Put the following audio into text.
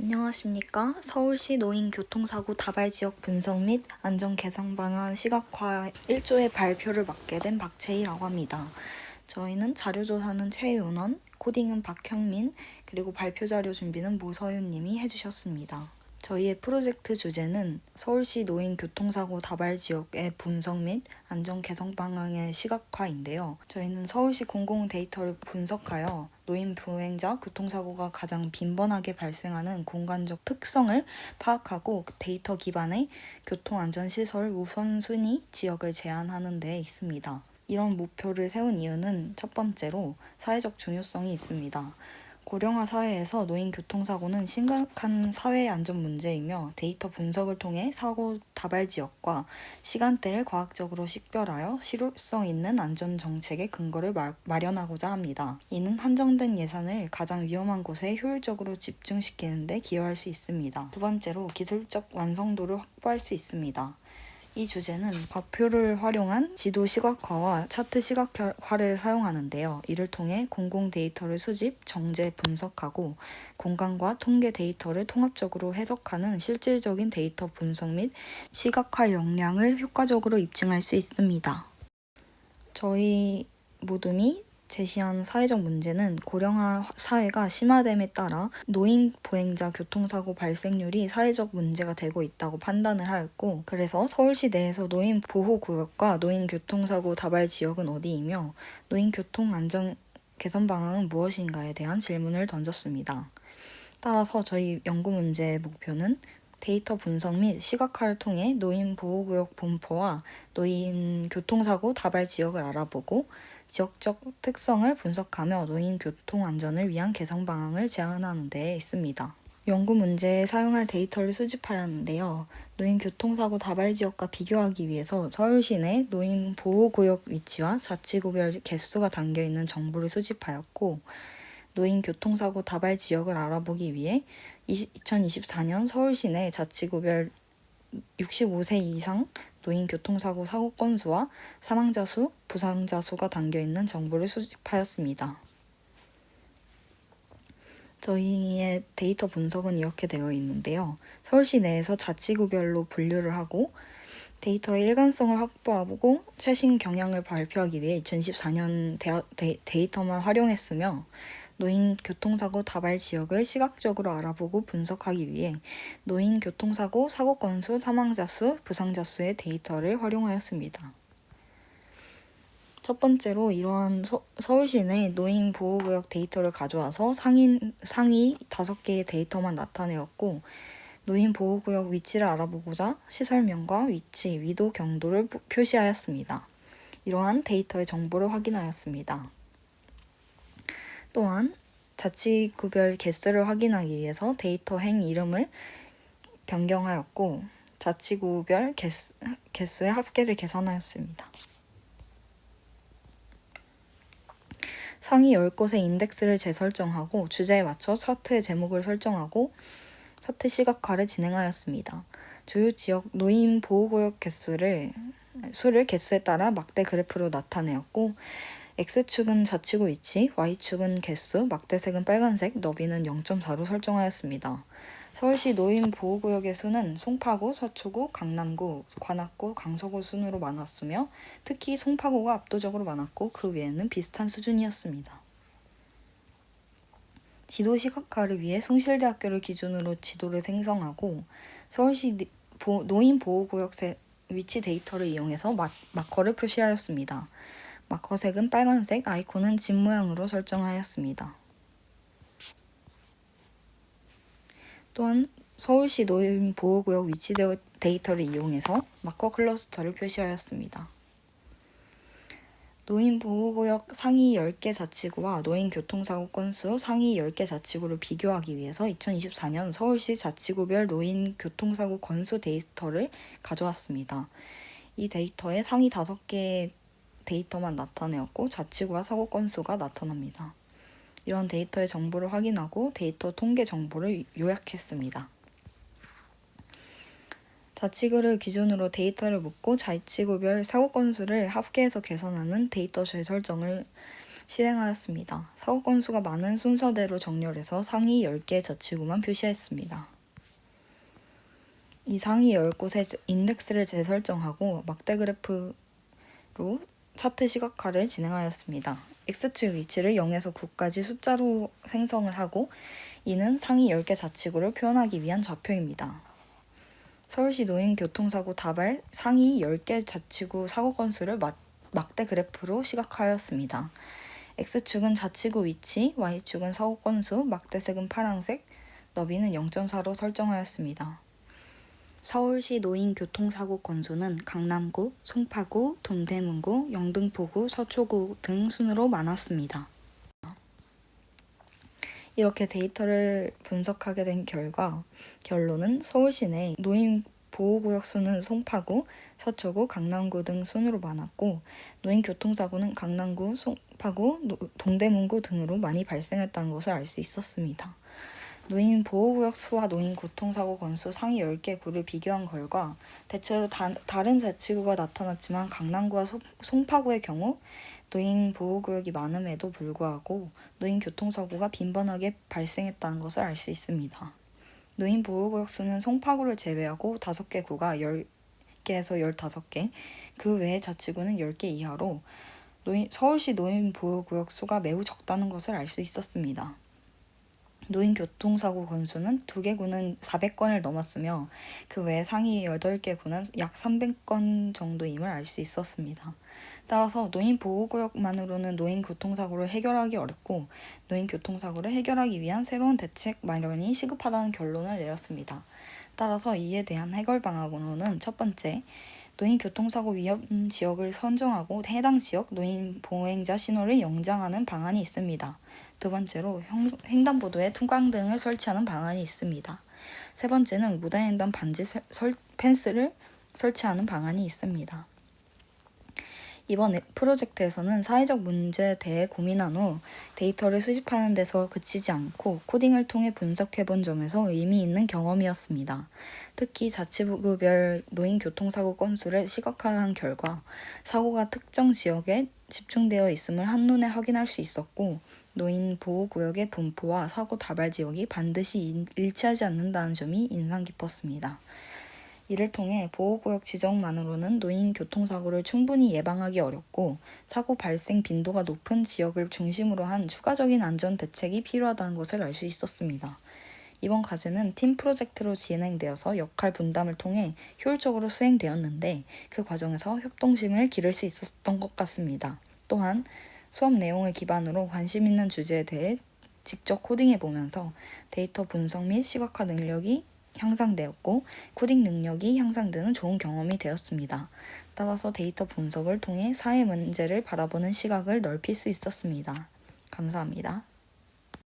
안녕하십니까. 서울시 노인교통사고 다발지역 분석 및 안전 개선 방안 시각화 1조의 발표를 맡게 된 박채희라고 합니다. 저희는 자료조사는 최윤원, 코딩은 박형민, 그리고 발표 자료 준비는 모서윤 님이 해주셨습니다. 저희의 프로젝트 주제는 서울시 노인 교통사고 다발 지역의 분석 및 안전 개선 방향의 시각화인데요. 저희는 서울시 공공 데이터를 분석하여 노인 보행자 교통사고가 가장 빈번하게 발생하는 공간적 특성을 파악하고 그 데이터 기반의 교통안전시설 우선순위 지역을 제안하는 데 있습니다. 이런 목표를 세운 이유는 첫 번째로 사회적 중요성이 있습니다. 고령화 사회에서 노인 교통사고는 심각한 사회 안전 문제이며 데이터 분석을 통해 사고 다발 지역과 시간대를 과학적으로 식별하여 실효성 있는 안전 정책의 근거를 마, 마련하고자 합니다. 이는 한정된 예산을 가장 위험한 곳에 효율적으로 집중시키는 데 기여할 수 있습니다. 두 번째로 기술적 완성도를 확보할 수 있습니다. 이 주제는 좌표를 활용한 지도 시각화와 차트 시각화를 사용하는데요. 이를 통해 공공 데이터를 수집, 정제, 분석하고 공간과 통계 데이터를 통합적으로 해석하는 실질적인 데이터 분석 및 시각화 역량을 효과적으로 입증할 수 있습니다. 저희 모둠이 제시한 사회적 문제는 고령화 사회가 심화됨에 따라 노인 보행자 교통사고 발생률이 사회적 문제가 되고 있다고 판단을 하였고 그래서 서울시 내에서 노인 보호구역과 노인 교통사고 다발 지역은 어디이며 노인 교통 안전 개선 방안은 무엇인가에 대한 질문을 던졌습니다. 따라서 저희 연구 문제의 목표는 데이터 분석 및 시각화를 통해 노인 보호구역 분포와 노인 교통사고 다발 지역을 알아보고 지역적 특성을 분석하며 노인 교통 안전을 위한 개선 방안을 제안하는 데 있습니다. 연구 문제에 사용할 데이터를 수집하였는데요. 노인 교통사고 다발 지역과 비교하기 위해서 서울시 내 노인 보호구역 위치와 자치구별 개수가 담겨 있는 정보를 수집하였고, 노인 교통사고 다발 지역을 알아보기 위해 2024년 서울시 내 자치구별 65세 이상 노인 교통사고 사고 건수와 사망자 수, 부상자 수가 담겨 있는 정보를 수집하였습니다. 저희의 데이터 분석은 이렇게 되어 있는데요. 서울시 내에서 자치구별로 분류를 하고 데이터의 일관성을 확보하고 최신 경향을 발표하기 위해 2014년 데이터만 활용했으며 노인 교통사고 다발 지역을 시각적으로 알아보고 분석하기 위해 노인 교통사고 사고 건수, 사망자 수, 부상자 수의 데이터를 활용하였습니다. 첫 번째로 이러한 서, 울시 내 노인 보호구역 데이터를 가져와서 상인, 상위 다섯 개의 데이터만 나타내었고 노인 보호구역 위치를 알아보고자 시설명과 위치, 위도, 경도를 표시하였습니다. 이러한 데이터의 정보를 확인하였습니다. 또한 자치 구별 개수를 확인하기 위해서 데이터 행 이름을 변경하였고 자치 구별 개수, 개수의 합계를 계산하였습니다. 상위 10곳의 인덱스를 재설정하고 주제에 맞춰 차트의 제목을 설정하고 차트 시각화를 진행하였습니다. 주요 지역 노인 보호구역 개수를 수를 개수에 따라 막대 그래프로 나타내었고 X축은 자치구 위치, Y축은 개수, 막대색은 빨간색, 너비는 0.4로 설정하였습니다. 서울시 노인 보호구역의 수는 송파구, 서초구, 강남구, 관악구, 강서구 순으로 많았으며 특히 송파구가 압도적으로 많았고 그 외에는 비슷한 수준이었습니다. 지도 시각화를 위해 숭실대학교를 기준으로 지도를 생성하고 서울시 노인 보호구역 위치 데이터를 이용해서 마커를 표시하였습니다. 마커색은 빨간색, 아이콘은 집 모양으로 설정하였습니다. 또한 서울시 노인 보호구역 위치 데이터를 이용해서 마커 클러스터를 표시하였습니다. 노인 보호구역 상위 10개 자치구와 노인 교통사고 건수 상위 10개 자치구를 비교하기 위해서 2024년 서울시 자치구별 노인 교통사고 건수 데이터를 가져왔습니다. 이 데이터에 상위 5개 데이터만 나타내었고 자치구와 사고 건수가 나타납니다. 이런 데이터의 정보를 확인하고 데이터 통계 정보를 요약했습니다. 자치구를 기준으로 데이터를 묻고 자치구별 사고 건수를 합계해서 계산하는 데이터 재설정을 실행하였습니다. 사고 건수가 많은 순서대로 정렬해서 상위 10개 자치구만 표시했습니다. 이 상위 10곳의 인덱스를 재설정하고 막대 그래프로 차트 시각화를 진행하였습니다. X축 위치를 0에서 9까지 숫자로 생성을 하고 이는 상위 10개 자치구를 표현하기 위한 좌표입니다. 서울시 노인 교통사고 다발 상위 10개 자치구 사고 건수를 막, 막대 그래프로 시각화하였습니다. X축은 자치구 위치, Y축은 사고 건수, 막대색은 파란색, 너비는 0.4로 설정하였습니다. 서울시 노인 교통사고 건수는 강남구, 송파구, 동대문구, 영등포구, 서초구 등 순으로 많았습니다. 이렇게 데이터를 분석하게 된 결과 결론은 서울시 내 노인 보호구역 수는 송파구, 서초구, 강남구 등 순으로 많았고 노인 교통사고는 강남구, 송파구, 노- 동대문구 등으로 많이 발생했다는 것을 알 수 있었습니다. 노인 보호구역 수와 노인 교통사고 건수 상위 10개 구를 비교한 결과 대체로 다, 다른 자치구가 나타났지만 강남구와 소- 송파구의 경우 노인 보호구역이 많음에도 불구하고 노인 교통사고가 빈번하게 발생했다는 것을 알 수 있습니다. 노인 보호구역 수는 송파구를 제외하고 5개 구가 10개에서 15개, 그 외의 자치구는 10개 이하로 노인, 서울시 노인 보호구역 수가 매우 적다는 것을 알 수 있었습니다. 노인 교통사고 건수는 두 개 구는 400건을 넘었으며 그 외 상위 8개 구는 약 300건 정도임을 알 수 있었습니다. 따라서 노인 보호구역만으로는 노인 교통사고를 해결하기 어렵고 노인 교통사고를 해결하기 위한 새로운 대책 마련이 시급하다는 결론을 내렸습니다. 따라서 이에 대한 해결 방안으로는 첫 번째, 노인 교통사고 위험 지역을 선정하고 해당 지역 노인 보행자 신호를 영장하는 방안이 있습니다. 두 번째로 형- 횡단보도에 투광등을 설치하는 방안이 있습니다. 세 번째는 무단횡단 반지 설- 설- 펜스를 설치하는 방안이 있습니다. 이번 프로젝트에서는 사회적 문제에 대해 고민한 후 데이터를 수집하는 데서 그치지 않고 코딩을 통해 분석해 본 점에서 의미 있는 경험이었습니다. 특히 자치구별 노인 교통사고 건수를 시각화한 결과 사고가 특정 지역에 집중되어 있음을 한눈에 확인할 수 있었고 노인 보호구역의 분포와 사고 다발 지역이 반드시 일- 일치하지 않는다는 점이 인상 깊었습니다. 이를 통해 보호구역 지정만으로는 노인 교통사고를 충분히 예방하기 어렵고 사고 발생 빈도가 높은 지역을 중심으로 한 추가적인 안전 대책이 필요하다는 것을 알 수 있었습니다. 이번 과제는 팀 프로젝트로 진행되어서 역할 분담을 통해 효율적으로 수행되었는데 그 과정에서 협동심을 기를 수 있었던 것 같습니다. 또한 수업 내용을 기반으로 관심 있는 주제에 대해 직접 코딩해 보면서 데이터 분석 및 시각화 능력이 향상되었고 코딩 능력이 향상되는 좋은 경험이 되었습니다. 따라서 데이터 분석을 통해 사회 문제를 바라보는 시각을 넓힐 수 있었습니다. 감사합니다.